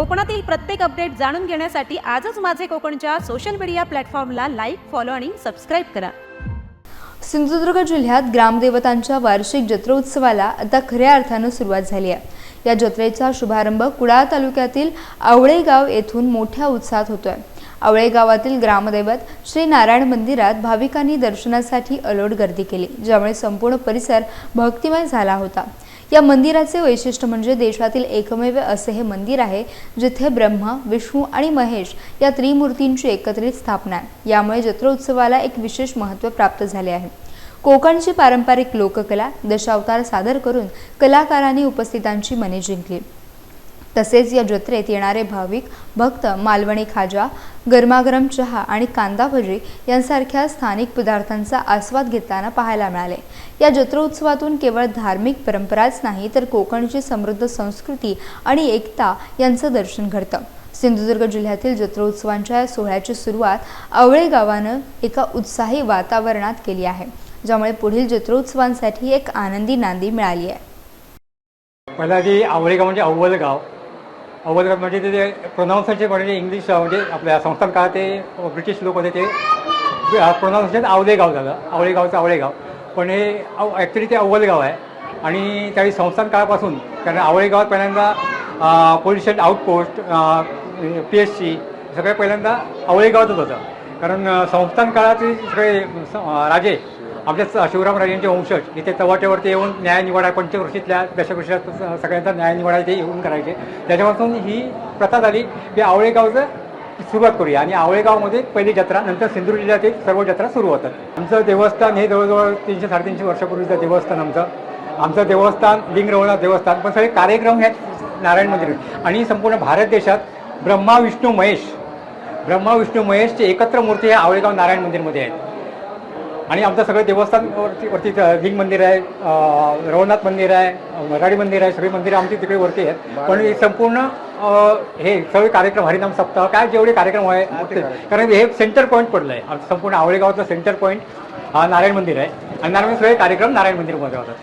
कोकणातील प्रत्येक अपडेट जाणून घेण्यासाठी आजच माझे कोकणच्या सोशल मीडिया प्लॅटफॉर्मला लाईक फॉलो आणि सबस्क्राईब करा. सिंधुदुर्ग जिल्ह्यात ग्रामदेवतांच्या वार्षिक जत्रोत्सवाला आता खऱ्या अर्थानं सुरुवात झाली आहे. या जत्रेचा शुभारंभ कुडाळ तालुक्यातील आवळेगाव येथून मोठ्या उत्साहात होतोय. आवळे गावातील ग्रामदैवत श्री नारायण मंदिरात भाविकांनी दर्शनासाठी अलोट गर्दी केली ज्यामुळे संपूर्ण परिसर भक्तिमय झाला होता. या मंदिराचे वैशिष्ट्य म्हणजे देशातील एकमेव असे हे मंदिर आहे जिथे ब्रह्मा विष्णू आणि महेश या त्रिमूर्तींची एकत्रित स्थापना आहे. यामुळे जत्रोत्सवाला एक विशेष महत्त्व प्राप्त झाले आहे. कोकणची पारंपरिक लोककला दशावतार सादर करून कलाकारांनी उपस्थितांची मने जिंकली. तसेच या जत्रेत येणारे भाविक भक्त मालवणी खाजा गरमागरम चहा आणि कांदा भजी यांसारख्या स्थानिक पदार्थांचा आस्वाद घेताना पाहायला मिळाले. या जत्रोत्सवातून केवळ धार्मिक परंपराच नाही तर कोकणची समृद्ध संस्कृती आणि एकता यांचं दर्शन घडतं. सिंधुदुर्ग जिल्ह्यातील जत्रोत्सवांच्या या सोहळ्याची सुरुवात आवळे गावानं एका उत्साही वातावरणात केली आहे ज्यामुळे पुढील जत्रोत्सवांसाठी एक आनंदी नांदी मिळाली आहे. पहिला ती आवळे गाव म्हणजे अव्वल गाव. अव्वल म्हणजे ते प्रोनाऊन्सेशन म्हणजे इंग्लिश म्हणजे आपल्या संस्थान काळात ते ब्रिटिश लोक होते ते प्रोनाऊन्सेशन आवलेगाव झालं. आवळेगावचं आवळेगाव. पण हे ॲक्च्युली ते अव्वलगाव आहे. आणि त्यावेळी संस्थान काळापासून कारण आवळेगावात पहिल्यांदा police station outpost P S C सगळं पहिल्यांदा आवळेगावातच होतं. कारण संस्थान काळातील सगळे राजे आपल्या स- शिवरामराजांचे वंशज इथे चव्हाट्यावरती येऊन न्याय निवाडा पंचवर्षीतल्या दशवर्षात सगळ्यांचा न्याय निवाडा इथे येऊन करायचे. त्याच्यापासून ही प्रथा झाली की आवळेगावचं सुरुवात करूया. आणि आवळेगावमध्ये पहिली जत्रा नंतर सिंधुदुर्ग जिल्ह्यातील सर्व जत्रा सुरू होतात. आमचं देवस्थान हे जवळजवळ तीनशे साडेतीनशे वर्षापूर्वीचं देवस्थान आमचं. आमचं देवस्थान लिंगरवळा देवस्थान पण सगळे कार्यक्रम हे नारायण मंदिर. आणि संपूर्ण भारत देशात ब्रह्मा विष्णू महेश ब्रह्मा विष्णू महेशचे एकत्र मूर्ती हे आवळेगाव नारायण मंदिरमध्ये आहेत. आणि आमचं सगळं देवस्थानवरती वरती लिंग मंदिर आहे रवनाथ मंदिर आहे मराठी मंदिर आहे सगळी मंदिरं आमची तिकडे वरती आहेत. पण संपूर्ण हे सगळे कार्यक्रम हरिनाम सप्ताह काय जेवढे कार्यक्रम आहे कारण हे सेंटर पॉईंट पडलं आहे. आमचं संपूर्ण आवळेगावचं सेंटर पॉईंट हा नारायण मंदिर आहे. आणि नारायण सगळे कार्यक्रम नारायण मंदिरमध्ये होतात.